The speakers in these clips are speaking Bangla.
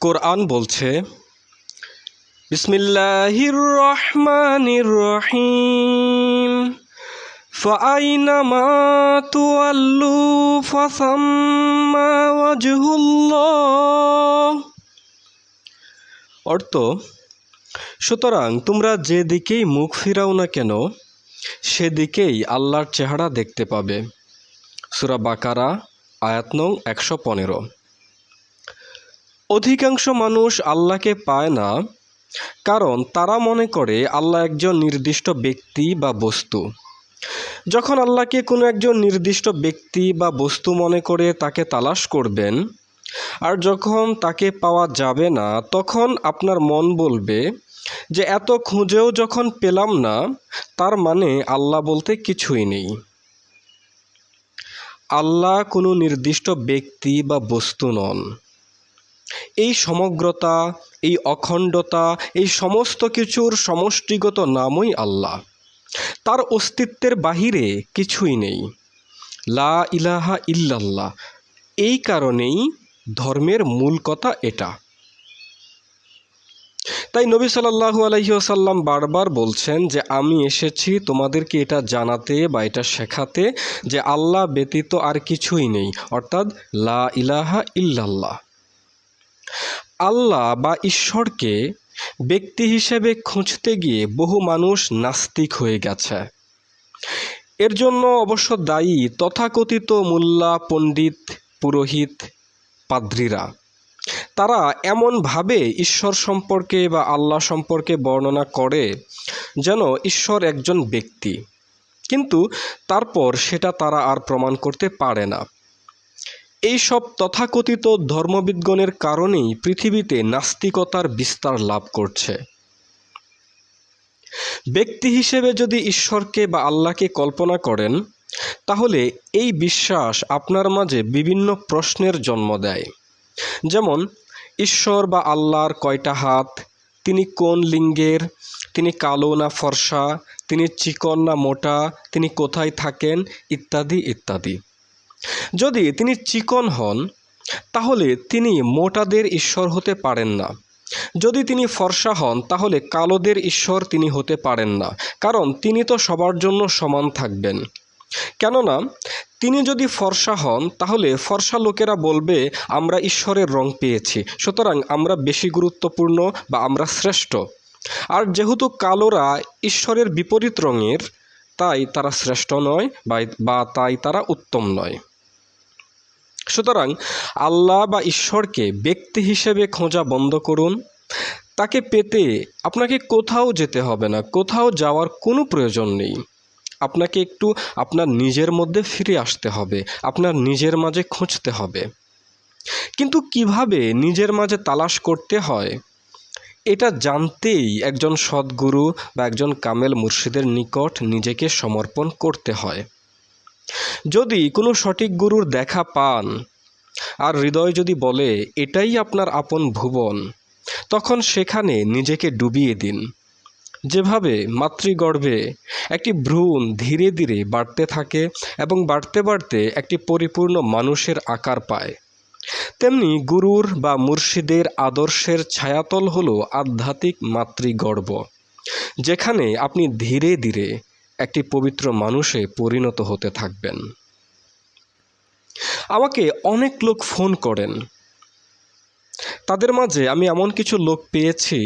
কোরআন বলছে বিসমিল্লাহির রহমানির রহিম فأينما تولوا فثم وجه الله অর্থ সুতরাং তোমরা যেদিকেই মুখ ফিরাও না কেন সেদিকেই আল্লাহর চেহারা দেখতে পাবে সুরা বাকারা আয়াত নং একশো পনেরো অধিকাংশ মানুষ আল্লাহকে পায় না, কারণ তারা মনে করে আল্লাহ একজন নির্দিষ্ট ব্যক্তি বা বস্তু। যখন আল্লাহকে কোনো একজন নির্দিষ্ট ব্যক্তি বা বস্তু মনে করে তাকে তালাশ করবেন, আর যখন তাকে পাওয়া যাবে না, তখন আপনার মন বলবে যে, এত খুঁজেও যখন পেলাম না, তার মানে আল্লাহ বলতে কিছুই নেই। আল্লাহ কোনো নির্দিষ্ট ব্যক্তি বা বস্তু নন। এই সমগ্রতা, এই অখণ্ডতা, এই সমস্ত কিছুর সমষ্টিগত নামই আল্লাহ। তার অস্তিত্বের বাহিরে কিছুই নেই। লা ইলাহা ইল্লাল্লাহ। এই কারণেই ধর্মের মূল কথা এটা। তাই নবী সাল্লাহু আলহিহাসাল্লাম বারবার বলছেন যে, আমি এসেছি তোমাদেরকে এটা জানাতে বা এটা শেখাতে যে, আল্লাহ ব্যতীত আর কিছুই নেই। অর্থাৎ লা ইলাহা ইল্লাল্লাহ। আল্লাহ বা ঈশ্বরকে ব্যক্তি হিসেবে খুঁজতে গিয়ে বহু মানুষ নাস্তিক হয়ে গেছে। এর জন্য অবশ্য দায়ী তথাকথিত মোল্লা, পণ্ডিত, পুরোহিত, পাদ্রীরা। তারা এমনভাবে ঈশ্বর সম্পর্কে বা আল্লাহ সম্পর্কে বর্ণনা করে যেন ঈশ্বর একজন ব্যক্তি। কিন্তু তারপর সেটা তারা আর প্রমাণ করতে পারে না। এই সব তথাকথিত ধর্মবিদগণের কারণেই পৃথিবীতে নাস্তিকতার বিস্তার লাভ করছে। ব্যক্তি হিসেবে যদি ঈশ্বরকে বা আল্লাহকে কল্পনা করেন, তাহলে এই বিশ্বাস আপনার মাঝে বিভিন্ন প্রশ্নের জন্ম দেয়। যেমন, ঈশ্বর বা আল্লাহর কয়টা হাত? তিনি কোন লিঙ্গের? তিনি কালো না ফর্সা? তিনি চিকন না মোটা? তিনি কোথায় থাকেন? ইত্যাদি ইত্যাদি। যদি তিনি চিকন হন, তাহলে তিনি মোটাদের ঈশ্বর হতে পারেন না। যদি তিনি ফর্সা হন, তাহলে কালোদের ঈশ্বর তিনি হতে পারেন না, কারণ তিনি তো সবার জন্য সমান থাকবেন। কেননা, তিনি যদি ফর্সা হন, তাহলে ফর্সা লোকেরা বলবে, আমরা ঈশ্বরের রং পেয়েছি, সুতরাং আমরা বেশি গুরুত্বপূর্ণ বা আমরা শ্রেষ্ঠ। আর যেহেতু কালোরা ঈশ্বরের বিপরীত রঙের, তাই তারা শ্রেষ্ঠ নয় বা তাই তারা উত্তম নয়। সুতরাং আল্লাহ বা ঈশ্বরকে ব্যক্তি হিসেবে খোঁজা বন্ধ করুন। তাকে পেতে আপনাকে কোথাও যেতে হবে না, কোথাও যাওয়ার কোনো প্রয়োজন নেই। আপনাকে একটু আপনার নিজের মধ্যে ফিরে আসতে হবে, আপনার নিজের মাঝে খুঁজতে হবে। কিন্তু কীভাবে নিজের মাঝে তালাশ করতে হয়? এটা জানতেই একজন সদ্গুরু বা একজন কামেল মুর্শিদের নিকট নিজেকে সমর্পণ করতে হয়। যদি কোনো সঠিক গুরুর দেখা পান আর হৃদয় যদি বলে, এটাই আপনার আপন ভুবন, তখন সেখানে নিজেকে ডুবিয়ে দিন। যেভাবে মাতৃগর্ভে একটি ভ্রূণ ধীরে ধীরে বাড়তে থাকে এবং বাড়তে বাড়তে একটি পরিপূর্ণ মানুষের আকার পায়, তেমনি গুরুর বা মুর্শিদের আদর্শের ছায়াতল হলো আধ্যাত্মিক মাতৃগর্ভ, যেখানে আপনি ধীরে ধীরে একটি পবিত্র মানুষে পরিণত হতে থাকবেন আমাকে অনেক লোক ফোন করেন তাদের মাঝে আমি এমন কিছু লোক পেয়েছি,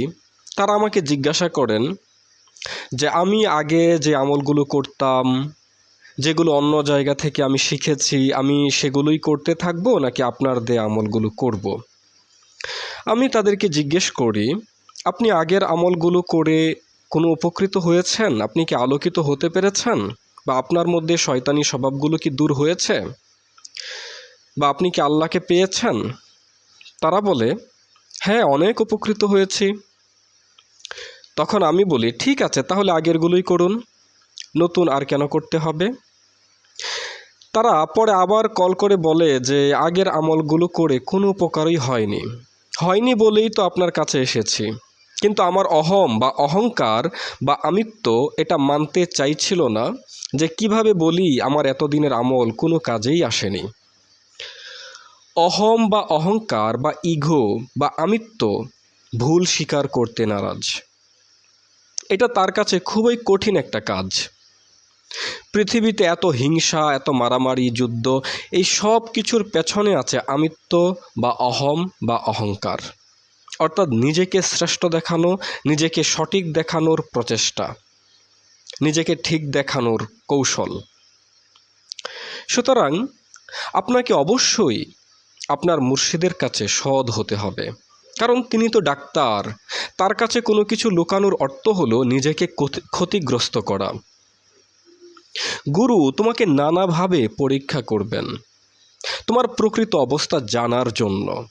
তারা আমাকে জিজ্ঞাসা করেন যে, আমি আগে যে আমলগুলো করতাম, যেগুলো অন্য জায়গা থেকে আমি শিখেছি, আমি সেগুলোই করতে থাকব নাকি আপনার দেয়া আমলগুলো করব। আমি তাদেরকে জিজ্ঞেস করি, আপনি আগের আমলগুলো করে কোনো উপকৃত হয়েছেন? আপনি কি আলোকিত হতে পেরেছেন? বা আপনার মধ্যে শয়তানি স্বভাবগুলো কি দূর হয়েছে? বা আপনি কি আল্লাহকে পেয়েছেন? তারা বলে হ্যাঁ অনেক উপকৃত হয়েছি। তখন আমি বলি, ঠিক আছে, তাহলে আগেরগুলোই করুন। নতুন আর কেন করতে হবে? তারা পরে আবার কল করে বলে যে, আগের আমলগুলো করে কোনো উপকারই হয়নি। হয়নি বলেই তো আপনার কাছে এসেছি। কিন্তু আমার অহম বা অহংকার বা আমিত্ব এটা মানতে চাইছিল না যে কীভাবে বলি আমার এতদিনের আমল কোনো কাজেই আসেনি। অহম বা অহংকার বা ইঘো বা আমিত্ব ভুল স্বীকার করতে নারাজ। এটা তার কাছে খুবই কঠিন একটা কাজ। পৃথিবীতে এত হিংসা, এত মারামারি, যুদ্ধ, এই সব কিছুর পেছনে আছে আমিত্ব বা অহম বা অহংকার। অর্থাৎ নিজেকে শ্রেষ্ঠ দেখানো, নিজেকে সঠিক দেখানোর প্রচেষ্টা, নিজেকে ঠিক দেখানোর কৌশল। সুতরাং আপনাকে অবশ্যই আপনার মুর্শিদের কাছে সৎ হতে হবে। কারণ তিনি তো ডাক্তার, তার কাছে কোনো কিছু লুকানোর অর্থ হলো নিজেকে ক্ষতিগ্রস্ত করা। গুরু, তোমাকে নানাভাবে পরীক্ষা করবেন। তোমার প্রকৃত অবস্থা জানার জন্য।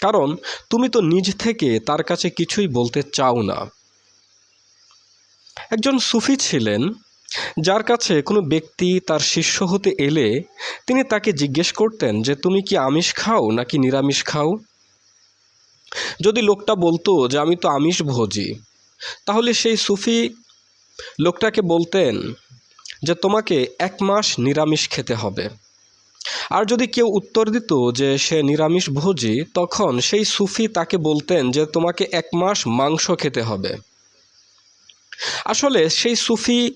কারণ তুমি তো নিজ থেকে তার কাছে কিছুই বলতে চাও না। একজন সুফি ছিলেন, যার কাছে কোনো ব্যক্তি তার শিষ্য হতে এলে তিনি তাকে জিজ্ঞেস করতেন যে, তুমি কি আমিষ খাও নাকি নিরামিষ খাও? যদি লোকটা বলতো যে, আমি তো আমিষ ভোজি, তাহলে সেই সুফি লোকটাকে বলতেন যে, তোমাকে এক মাস নিরামিষ খেতে হবে। আর যদি কেউ উত্তর দিত যে সে নিরামিষ ভোজি, তখন সেই সুফি তাকে বলতেন যে তোমাকে এক মাস মাংস খেতে হবে। আসলে সেই সুফি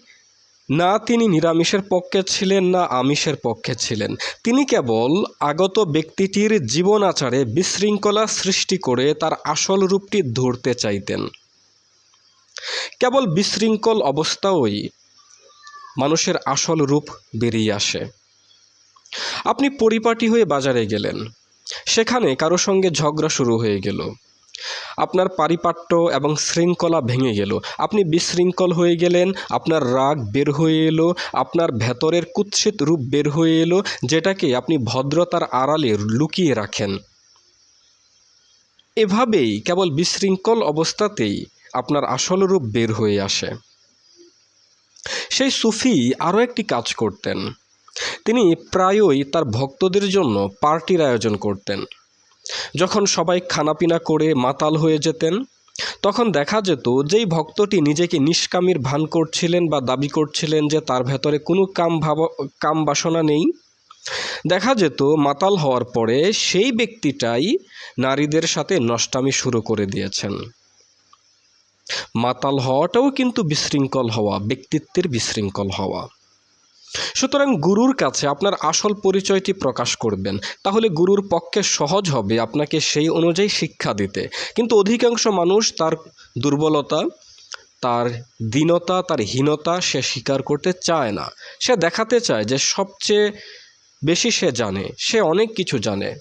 না তিনি নিরামিষের পক্ষে ছিলেন, না আমিষের পক্ষে ছিলেন। তিনি কেবল আগত ব্যক্তিটির জীবন আচারে বিশৃঙ্খলা সৃষ্টি করে তার আসল রূপটি ধরতে চাইতেন। কেবল বিশৃঙ্খল অবস্থাওই মানুষের আসল রূপ বেরিয়ে আসে। আপনি পরিপাটি হয়ে বাজারে গেলেন। সেখানে কারও সঙ্গে ঝগড়া শুরু হয়ে গেল। আপনার পারিপাট্য এবং শৃঙ্খলা ভেঙে গেল। আপনি বিশৃঙ্খল হয়ে গেলেন, আপনার রাগ বের হয়ে এলো, আপনার ভেতরের কুৎসিত রূপ বের হয়ে এলো, যেটাকে আপনি ভদ্রতার আড়ালে লুকিয়ে রাখেন। এভাবেই কেবল বিশৃঙ্খল অবস্থাতেই আপনার আসল রূপ বের হয়ে আসে। সেই সুফি আরও একটি কাজ করতেন। তিনি প্রায়ই তার ভক্তদের জন্য পার্টির আয়োজন করতেন। যখন সবাই খানাপিনা করে মাতাল হয়ে যেতেন, তখন দেখা যেত যেই ভক্তটি নিজেকে নিষ্কামির ভান করছিলেন বা দাবি করছিলেন যে তার ভেতরে কোনো কাম ভাব, কাম বাসনা নেই। দেখা যেত মাতাল হওয়ার পরে সেই ব্যক্তিটাই নারীদের সাথে নষ্টামি শুরু করে দিয়েছেন। মাতাল হওয়াটাও কিন্তু বিশৃঙ্খল হওয়া, ব্যক্তিত্বের বিশৃঙ্খল হওয়া। সুতরাং গুরুর কাছে আপনার আসল পরিচয়টি প্রকাশ করবেন। তাহলে গুরুর পক্ষে সহজ হবে আপনাকে সেই অনুযায়ী শিক্ষা দিতে। কিন্তু অধিকাংশ মানুষ তার দুর্বলতা, তার দীনতা, তার হীনতা সে স্বীকার করতে চায় না। সে দেখাতে চায় যে সবচেয়ে বেশি সে জানে, সে অনেক কিছু জানে।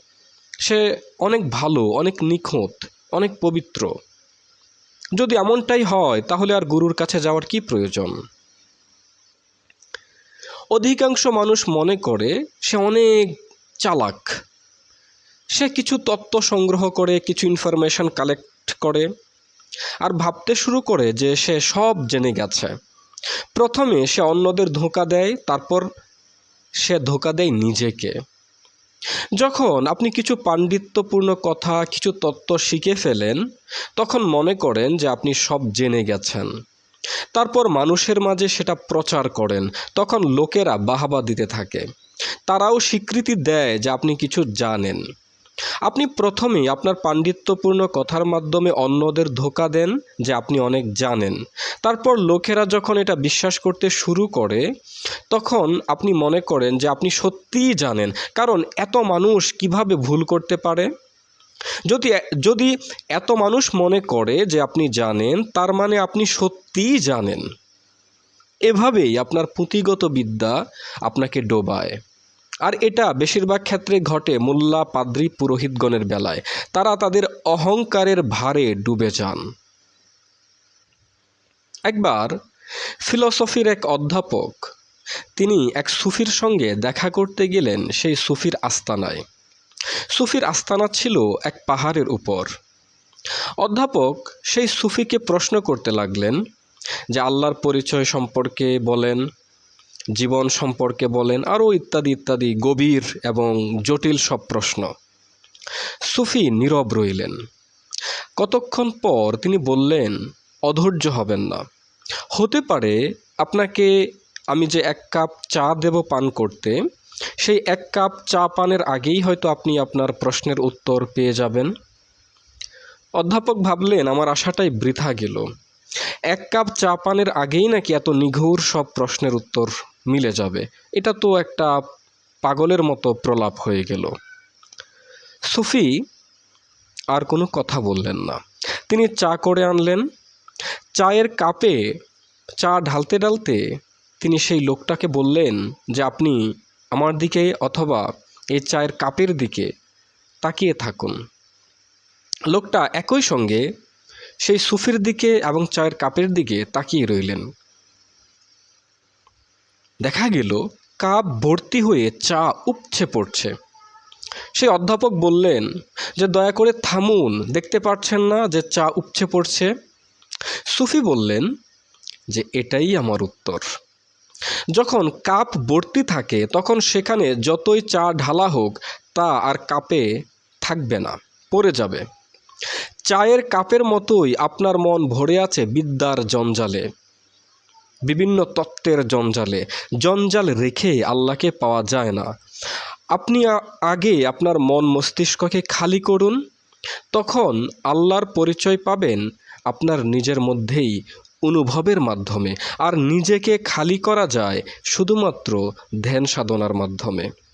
সে অনেক ভালো, অনেক নিখুঁত, অনেক পবিত্র। যদি এমনটাই হয়, তাহলে আর গুরুর কাছে যাওয়ার কি প্রয়োজন? অধিকাংশ মানুষ মনে করে সে অনেক চালাক। সে কিছু তত্ত্ব সংগ্রহ করে, কিছু ইনফরমেশন কালেক্ট করে আর ভাবতে শুরু করে যে সে সব জেনে গেছে। প্রথমে সে অন্যদের ধোঁকা দেয়, তারপর সে ধোঁকা দেয় নিজেকে। যখন আপনি কিছু পাণ্ডিত্যপূর্ণ কথা, কিছু তত্ত্ব শিখে ফেলেন, তখন মনে করেন যে আপনি সব জেনে গেছেন। তারপর মানুষের মাঝে সেটা প্রচার করেন। তখন লোকেরা বাহাবা দিতে থাকে। তারাও স্বীকৃতি দেয় যে আপনি কিছু জানেন। আপনি প্রথমেই আপনার পাণ্ডিত্যপূর্ণ কথার মাধ্যমে অন্যদের ধোকা দেন যে আপনি অনেক জানেন। তারপর লোকেরা যখন এটা বিশ্বাস করতে শুরু করে, তখন আপনি মনে করেন যে আপনি সত্যিই জানেন। কারণ এত মানুষ কীভাবে ভুল করতে পারে? যদি যদি এত মানুষ মনে করে যে আপনি জানেন, তার মানে আপনি সত্যিই জানেন। এভাবেই আপনার পুঁথিগত বিদ্যা আপনাকে ডোবায়। আর এটা বেশিরভাগ ক্ষেত্রে ঘটে মোল্লা পাদ্রী পুরোহিতগণের বেলায়। তারা তাদের অহংকারের ভারে ডুবে যান। একবার ফিলসফির এক অধ্যাপক, তিনি এক সুফির সঙ্গে দেখা করতে গেলেন সেই সুফির আস্তানায়। সুফির আস্তানা ছিল এক পাহাড়ের উপর। অধ্যাপক সেই সুফিকে প্রশ্ন করতে লাগলেন যে আল্লাহর পরিচয় সম্পর্কে বলেন, জীবন সম্পর্কে বলেন, আরও ইত্যাদি ইত্যাদি গভীর এবং জটিল সব প্রশ্ন। সুফি নীরব রইলেন। কতক্ষণ পর তিনি বললেন, অধৈর্য হবেন না। হতে পারে আপনাকে আমি যে এক কাপ চা দেব পান করতে সেই এক কাপ চা পানের আগেই হয়তো আপনি আপনার প্রশ্নের উত্তর পেয়ে যাবেন। অধ্যাপক ভাবলেন, আমার আশাটাই বৃথা গেল। এক কাপ চা পানের আগেই নাকি এত নিঘুর সব প্রশ্নের উত্তর মিলে যাবে। এটা তো একটা পাগলের মতো প্রলাপ হয়ে গেল। সুফি আর কোনো কথা বললেন না। তিনি চা করে আনলেন। চায়ের কাপে চা ঢালতে ঢালতে তিনি সেই লোকটাকে বললেন যে, আপনি আমার দিকে অথবা এই চায়ের কাপের দিকে তাকিয়ে থাকুন। লোকটা একই সঙ্গে সেই সুফির দিকে এবং চায়ের কাপের দিকে তাকিয়ে রইলেন। দেখা গেল, কাপ ভর্তি হয়ে চা উপচে পড়ছে। সেই অধ্যাপক বললেন যে, দয়া করে থামুন, দেখতে পাচ্ছেন না যে চা উপছে পড়ছে? সুফি বললেন যে, এটাই আমার উত্তর। যখন কাপ ভর্তি থাকে, তখন সেখানে যতই চা ঢালা হোক, তা আর কাপে থাকবে না, পড়ে যাবে। চায়ের কাপের মতোই আপনার মন ভরে আছে বিদ্যার জঞ্জালে, বিভিন্ন তত্ত্বের জঞ্জালে। জঞ্জাল রেখে আল্লাহকে পাওয়া যায় না। আপনি আগে আপনার মন মস্তিষ্ককে খালি করুন, তখন আল্লাহর পরিচয় পাবেন, আপনার নিজের মধ্যেই অনুভবের মাধ্যমে। আর নিজেকে খালি করা যায় শুধুমাত্র ধ্যান সাধনার মাধ্যমে।